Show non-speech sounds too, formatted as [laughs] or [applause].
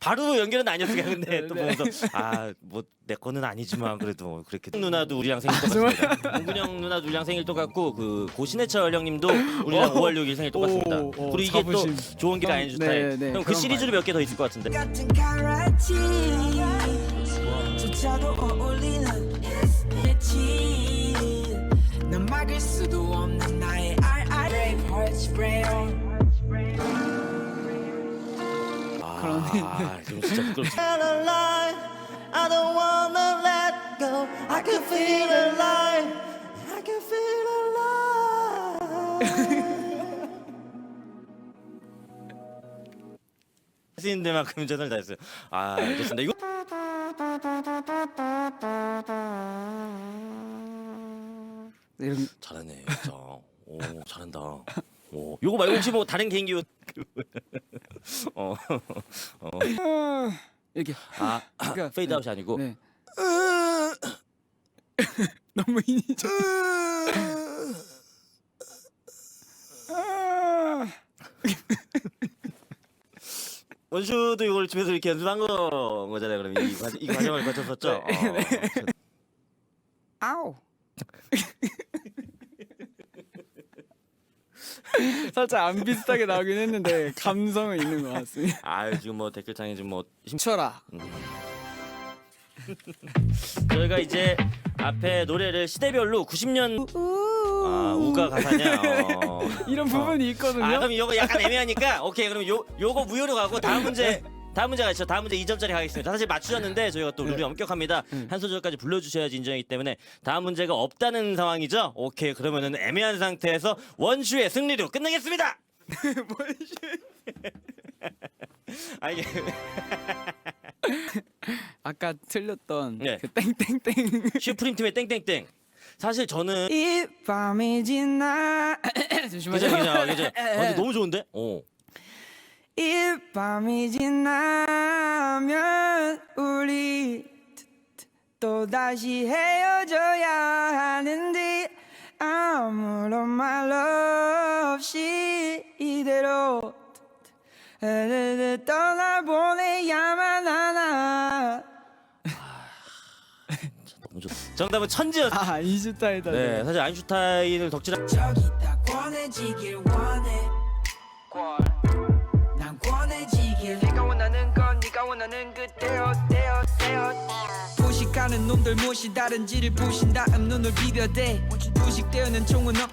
바로 연결은 아니었어요. 근데 네, 또 네. 보면서 아 뭐 내 거는 아니지만 그래도 그렇게 누나도 우리랑 생일 아? 똑같습니다. 공근형 누나도 우리랑 생일 똑같고 그 고신해철 형님도 우리랑 5월 6일 생일 똑같습니다. 오, 오, 그리고 이게 자부심. 또 좋은 게 아닌 네. 네, 형그 그런 시리즈로 몇 개 더 있을 것 같은데. 같은 가라티 조차도 어울리는 빛이 난 막을 수도 없는 나의 RR Brave on 아, 좀 진짜 부끄럽다. [laughs] I don't wanna let go. I can feel alive. I can feel alive. 할수 [laughs] 있는 데만큼 최선을 다했어요. 아, 좋습니다. 이거 이런 잘하네, 진짜. 오, 잘한다. 오, 요거 말고 혹시 뭐 다른 개인기 어, 어, 이렇게 아, 그러니까, 페이드 아웃이 아니고 네. [laughs] 너무 인위적. [laughs] 원슈도 이걸 집에서 이렇게 연습한 거 거잖아요. 그럼 이, 과정, 이 과정을 거쳤었죠. 네, 어, 아우. [laughs] 살짝 안 비슷하게 나오긴 했는데 감성은 있는 것 같습니다. 아 지금 뭐 댓글창에 지금 뭐 심- 쳐라. [laughs] 저희가 이제 앞에 노래를 시대별로 90년 아 우가 가사냐. [laughs] 어. 이런 부분이 있거든요. 아 그럼 이거 약간 애매하니까 오케이 그럼 요 요거 무효로 가고 다음 문제 다음 문제가 있죠. 다음 문제 2점짜리 가겠습니다. 사실 맞추셨는데 저희가 또 룰이 엄격합니다. 한 소절까지 불러주셔야지 인정이기 때문에 다음 문제가 없다는 상황이죠. 오케이 그러면은 애매한 상태에서 원슈의 승리로 끝내겠습니다. 원슈. 아 이게 아까 틀렸던 네. 그 땡땡땡. [laughs] 슈프림 팀의 땡땡땡. 사실 저는 이 밤이 지나 [coughs] 잠시만요. 괜찮아 괜찮아 괜찮아. 아, 근데 [laughs] 너무 좋은데? 어. 이 밤이 지나면 우리 또 다시 헤어져야 하는데 아무런 말 없이 이대로 떠나보내야만 하나 너무 좋. 정답은 천지였어. 아 아인슈타인이다 네, 사실 아인슈타인을 덕질한 저기 다 권해지길 원해 난 권해지길. 네가 원하는 건 네가 원하는 그대로 대로 대로 부식하는 놈들 무시 다른 지를 부신 다음 눈을 비벼대. 부식되는 총은 없